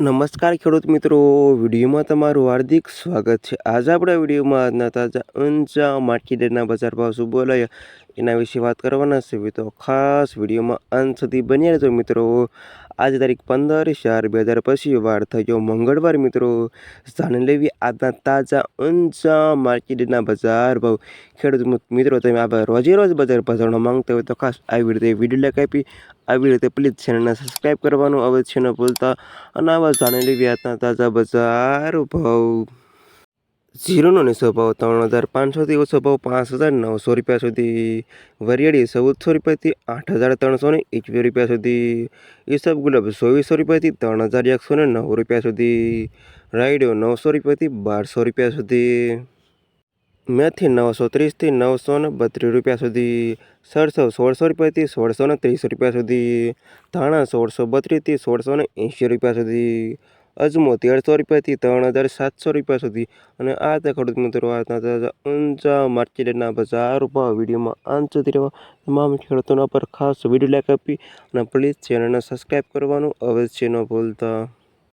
નમસ્કાર ખેડૂત મિત્રો, વિડીયોમાં તમારું હાર્દિક સ્વાગત છે. આજે આપણે વિડીયોમાં આજના તાજા ઊંચા માર્કેટના બજાર ભાવ શું બોલાય, એના વિશે વાત કરવાના છે. તો ખાસ વિડીયોમાં અંત સુધી બન્યા રહેજો મિત્રો. આજે તારીખ પંદર ચાર બે હજાર પછી વાર થયો મંગળવાર મિત્રો. જાણી લેવી આજના તાજા ઊંચા માર્કેટના બજાર ભાવ. ખેડૂત મિત્રો, તમે આ રોજે રોજ બજાર ભાવ માંગતા હોય તો ખાસ આવી રીતે વીડિયો લાઈક આપી આવી રીતે પ્લીઝ ચેનલને સબસ્ક્રાઈબ કરવાનું અવશ્ય ન ભૂલતા. અને આવા જાણેલી વ્યાજના તાજા બજાર ભાવ. ઝીરોનો નીચો ભાવ ત્રણ હજાર પાંચસોથી ઓછો ભાવ પાંચ હજાર નવસો રૂપિયા સુધી. વરિયાળી ચૌદસો રૂપિયાથી આઠ હજાર ત્રણસો ને એકવીસ રૂપિયા સુધી. ઈસબ ગુલાબ ચોવીસો રૂપિયાથી ત્રણ હજાર એકસો ને નવ રૂપિયા સુધી. રાયડો નવસો રૂપિયાથી બારસો રૂપિયા સુધી. મેથી નવસો ત્રીસથી નવસો ને બત્રીસ રૂપિયા સુધી, સરસો સોળસો રૂપિયાથી સોળસો ને ત્રીસ રૂપિયા સુધી, ધાણા સોળસો બત્રીસથી સોળસો ને એંશી રૂપિયા સુધી, અજમો તેરસો રૂપિયાથી ત્રણ હજાર સાતસો રૂપિયા સુધી અને આ તે ખેડૂત મિત્રો ઊંચા માર્કેટના બજાર ઉપર વિડીયોમાં અંત રહેવા તમામ ખેડૂતોના પર ખાસ વીડિયો લાઈક આપી અને પ્લીઝ ચેનલને સબસ્ક્રાઈબ કરવાનું અવશ્ય ન ભૂલતા.